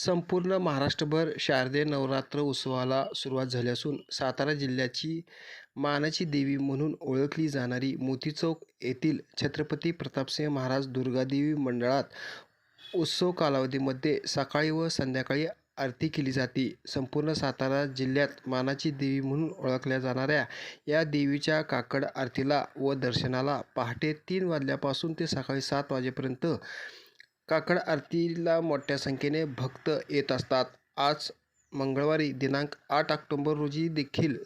संपूर्ण महाराष्ट्रभर शारदीय नवरात्र उत्सवाला सुरुवात झाली असून सातारा जिल्ह्याची मानाची देवी म्हणून ओळखली जाणारी मोती चौक येथील छत्रपती प्रतापसिंह महाराज दुर्गादेवी मंडळात उत्सव कालावधीमध्ये सकाळी व संध्याकाळी आरती केली जाते. संपूर्ण सातारा जिल्ह्यात मानाची देवी म्हणून ओळखल्या जाणाऱ्या या देवीच्या काकड आरतीला व दर्शनाला पहाटे तीन वाजल्यापासून ते सकाळी सात वाजेपर्यंत काकड आरतीला मोठ्या संख्येने भक्त येत असतात. आज मंगळवारी दिनांक आठ ऑक्टोंबर रोजी देखील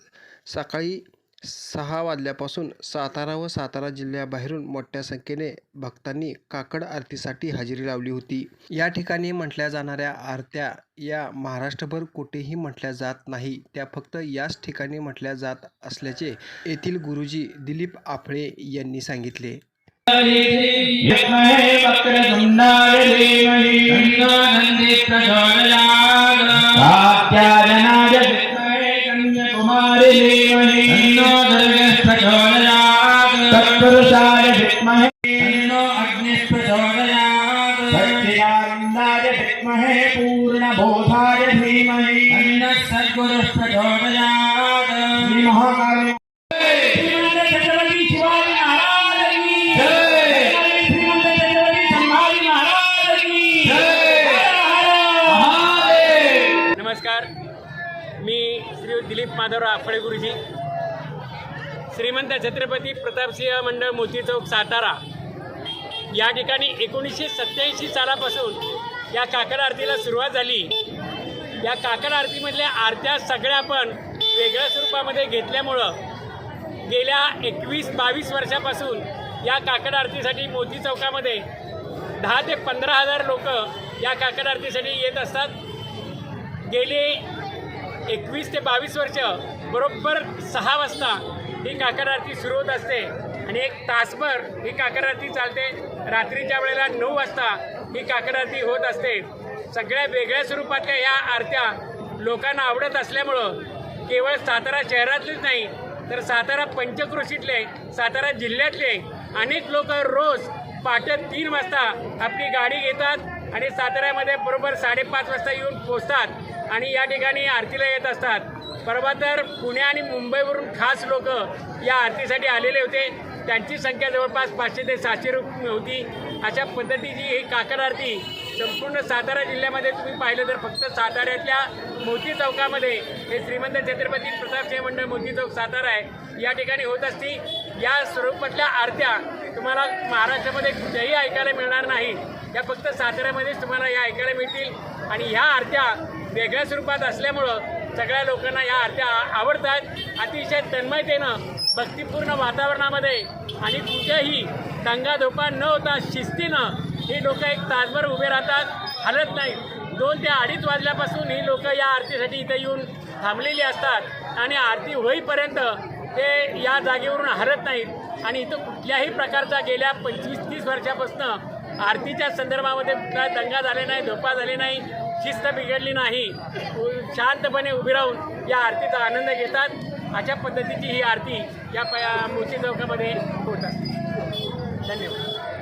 सकाळी सहा वाजल्यापासून सातारा व सातारा जिल्ह्याबाहेरून मोठ्या संख्येने भक्तांनी काकड आरतीसाठी हजेरी लावली होती. या ठिकाणी म्हटल्या जाणाऱ्या आरत्या या महाराष्ट्रभर कुठेही म्हटल्या जात नाही. त्या फक्त याच ठिकाणी म्हटल्या जात असल्याचे येथील गुरुजी दिलीप आफळे यांनी सांगितले. विद्महे वक्रतुण्डाय धीमहि। नन्दी प्रचोदयात्। कात्यायनाय विद्महे कन्याकुमारी धीमहि। तन्नो दुर्गः प्रचोदयात्। तत्पुरुषाय विद्महे। तन्नो अग्निः प्रचोदयात्। सच्चिदानन्दाय विद्महे पूर्णबोधाय धीमहि। तन्नः सद्गुरुः प्रचोदयात्। श्रीमहाकाली। नमस्कार. मी श्री दिलीप माधवराव आफळे गुरुजी. श्रीमंत छत्रपती प्रतापसिंह मंडळ मोती चौक सातारा. या ठिकाणी एकोणीसशे सत्याऐंशी सालापासून या काकड आरतीला सुरुवात झाली. या काकड आरतीमधल्या आरत्या सगळ्या आपण वेगळ्या स्वरूपामध्ये घेतल्यामुळं गेल्या एकवीस बावीस वर्षापासून या काकड आरतीसाठी मोती चौकामध्ये दहा ते पंधरा हजार लोक या काकड आरतीसाठी येत असतात. गेले एकवीस ते बावीस वर्ष बरोबर सहा वाजता ही काकड आरती सुरू होत असते. आणि एक तासभर ही काकड आरती चालते. रात्रीच्या वेळेला नऊ वाजता ही काकड आरती होत असते. सगळ्या वेगळ्या स्वरूपातल्या या आरत्या लोकांना आवडत असल्यामुळं केवळ सातारा शहरातलेच नाही तर सातारा पंचक्रोशीतले सातारा जिल्ह्यातले अनेक लोक रोज पहाटे तीन वाजता आपली गाडी घेतात आणि साताऱ्यामध्ये बरोबर साडेपाच वाजता येऊन पोचतात आणि या ठिकाणी आरतीला येत असतात. परवा तर पुणे आणि मुंबईवरून खास लोक या आरतीसाठी आलेले होते. त्यांची संख्या जवळपास पाचशे ते सहाशे रुपये होती. अशा पद्धतीची ही काकड आरती संपूर्ण सातारा जिल्ह्यामध्ये तुम्ही पाहिलं तर फक्त साताऱ्यातल्या मोती चौकामध्ये हे श्रीमंत छत्रपती प्रतापसिंह मंडळ मोती चौक सातारा आहे. या ठिकाणी होत असती. या स्वरूपातल्या आरत्या तुम्हाला महाराष्ट्रामध्ये कुठेही ऐकायला मिळणार नाही. या फक्त साताऱ्यामध्येच तुम्हाला या ऐकायला मिळतील. आणि ह्या आरत्या वेगळ्या स्वरूपात असल्यामुळं सगळ्या लोकांना या आरत्या आवडतात. अतिशय तन्मयतेनं भक्तिपूर्ण वातावरणामध्ये आणि कुठेही दंगाधोपा न होता शिस्तीनं ही लोक एक तासभर उभे राहतात हलत नाही दोन ते अडीच वाजल्यापासून ही लोक या आरतीसाठी इथे येऊन थांबलेली असतात आणि आरती होईपर्यंत ते या जागेवरून हलत नाहीत. आणि इथं कुठल्याही प्रकारचा गेल्या पंचवीस तीस वर्षापासून आरतीच्या संदर्भामध्ये कुठला दंगा झाले नाही धोपा झाले नाही. शिस्त बिघडली नाही उ- शांतपणे उभी राहून या आरतीचा आनंद घेतात. अशा पद्धतीची ही आरती या प मोची चौकामध्ये होत असते. धन्यवाद.